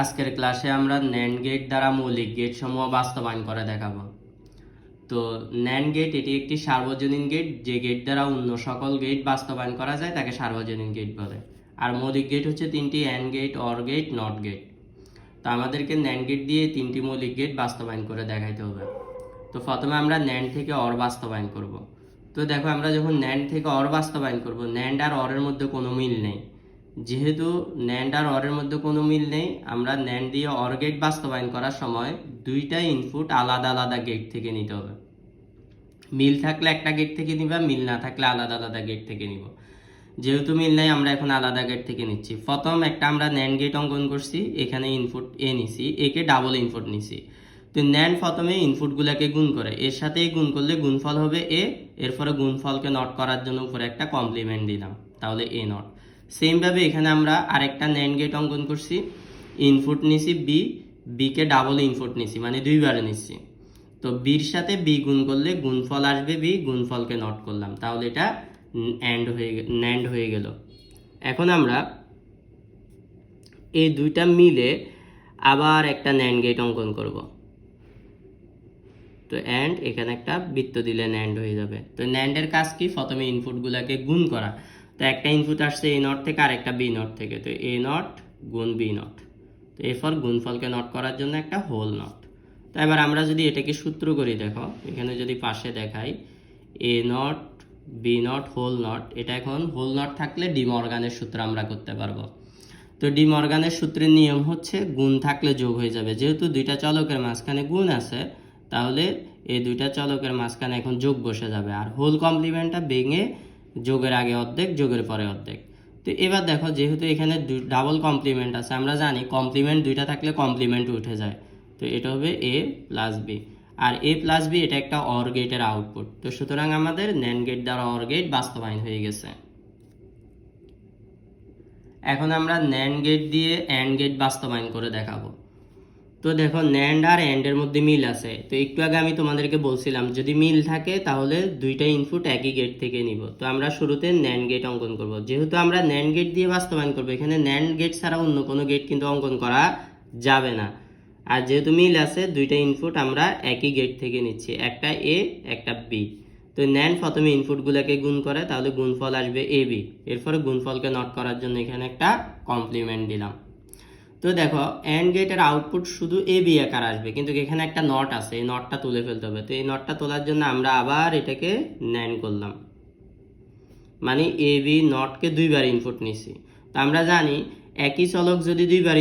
আজকের ক্লাসে আমরা ন্যান্ড গেট দ্বারা মৌলিক গেট সমূহ বাস্তবায়ন করে দেখাবো। তো ন্যান্ড গেট এটি একটি সার্বজনীন গেট যে গেট দ্বারা অন্য সকল গেট বাস্তবায়ন করা যায় তাকে সার্বজনীন গেট বলে। আর মৌলিক গেট হচ্ছে তিনটি AND gate OR gate NOT gate তো আমাদেরকে ন্যান্ড গেট দিয়ে তিনটি মৌলিক গেট বাস্তবায়ন করে দেখাইতে হবে। তো প্রথমে আমরা ন্যান্ড থেকে অর বাস্তবায়ন করব। তো দেখো আমরা যখন ন্যান্ড থেকে অর বাস্তবায়ন করব ন্যান্ড আর অরের মধ্যে কোনো মিল নেই। যেহেতু ন্যান্ড আর অরের মধ্যে কোনো মিল নেই, আমরা ন্যান্ড দিয়ে অর গেট বাস্তবায়ন করার সময় দুইটা ইনপুট আলাদা আলাদা গেট থেকে নিতে হবে। মিল থাকলে একটা গেট থেকে নিবা, মিল না থাকলে আলাদা আলাদা গেট থেকে নিব। যেহেতু মিল নাই, আমরা এখন আলাদা গেট থেকে নিচ্ছি। প্রথম একটা আমরা ন্যান্ড গেট অঙ্কন করছি, এখানে ইনপুট এ নিছি, একে ডাবল ইনপুট নিছি। তো ন্যান্ড প্রথমে ইনপুটগুলোকে গুণ করে, এর সাথে গুণ করলে গুণফল হবে এ এরপরে গুণফলকে নট করার জন্য উপরে একটা কমপ্লিমেন্ট দিলাম, তাহলে এ নট সেমভাবে এখানে আমরা আরেকটা ন্যান্ড গেট অঙ্কন করছি। ইনপুট নিছি বি বিকে ডাবল ইনপুট নিছি মানে দুইবারে নিচ্ছি তো বির সাথে বি গুণ করলে গুণফল আসবে বি গুণফলকে নট করলাম। তাহলে এটা অ্যান্ড হয়ে ন্যান্ড হয়ে গেল। এখন আমরা এই দুইটা মিলে আবার একটা ন্যান্ড গেট অঙ্কন করব। তো অ্যান্ড এখানে একটা বৃত্ত দিলে ন্যান্ড হয়ে যাবে। তো ন্যান্ডের কাজ কি? প্রথমে ইনপুটগুলোকে গুণ করা। তো একটা ইনপুট আসছে এ নট থেকে আর একটা বি নট থেকে। তো এ নট গুণ বি নট তো এরপর গুণফলকে নট করার জন্য একটা হোল নট তো এবার আমরা যদি এটাকে সূত্র করি, দেখো, এখানে যদি পাশে দেখাই A NOT B NOT whole NOT এটা এখন হোল নট থাকলে ডি মর্গানের সূত্র আমরা করতে পারব। তো ডি মর্গানের সূত্রের নিয়ম হচ্ছে গুণ থাকলে যোগ হয়ে যাবে। যেহেতু দুইটা চলকের মাঝখানে গুণ আছে, তাহলে এই দুইটা চলকের মাঝখানে এখন যোগ বসে যাবে। আর হোল কমপ্লিমেন্টটা ভেঙে যোগের আগে অর্ধেক, যোগের পরে অর্ধেক। তো এবার দেখো, যেহেতু এখানে ডাবল কমপ্লিমেন্ট আছে, আমরা জানি কমপ্লিমেন্ট দুইটা থাকলে কমপ্লিমেন্ট উঠে যায়। তো এটা হবে এ প্লাস বি আর এ প্লাস বি এটা একটা অর গেটের আউটপুট তো সুতরাং আমাদের ন্যান গেট দ্বারা অর গেট বাস্তবায়ন হয়ে গেছে। এখন আমরা ন্যান্ড গেট দিয়ে অ্যান্ড গেট বাস্তবায়ন করে দেখাবো। তো দেখো ন্যান্ড আর অ্যান্ডের মধ্যে মিল আছে। তো একটু আগে আমি তোমাদেরকে বলছিলাম, যদি মিল থাকে তাহলে দুইটা ইনপুট একই গেট থেকে নিব। তো আমরা শুরুতে ন্যান্ড গেট অঙ্কন করব। যেহেতু আমরা ন্যান্ড গেট দিয়ে বাস্তবায়ন করব, এখানে ন্যান্ড গেট ছাড়া অন্য কোনো গেট কিন্তু অঙ্কন করা যাবে না। আর যেহেতু মিল আছে, দুইটা ইনপুট আমরা একই গেট থেকে নিচ্ছি, একটা এ একটা বি তো ন্যান্ড প্রথমে ইনপুটগুলোকে গুণ করে, তাহলে গুণফল আসবে এ বি এরপরে গুণফলকে নট করার জন্য এখানে একটা কমপ্লিমেন্ট দিলাম। তো দেখো অ্যান্ড গেটের আউটপুট শুধু এ বি আকার আসবে, কিন্তু এখানে একটা নট আছে, এই নটটা তুলে ফেলতে হবে। তো এই নটটা তোলার জন্য আমরা আবার এটাকে ন্যান করলাম। মানে এ বি নটকে দুইবার ইনপুট নিছি তো আমরা জানি একই চলক যদি দুইবার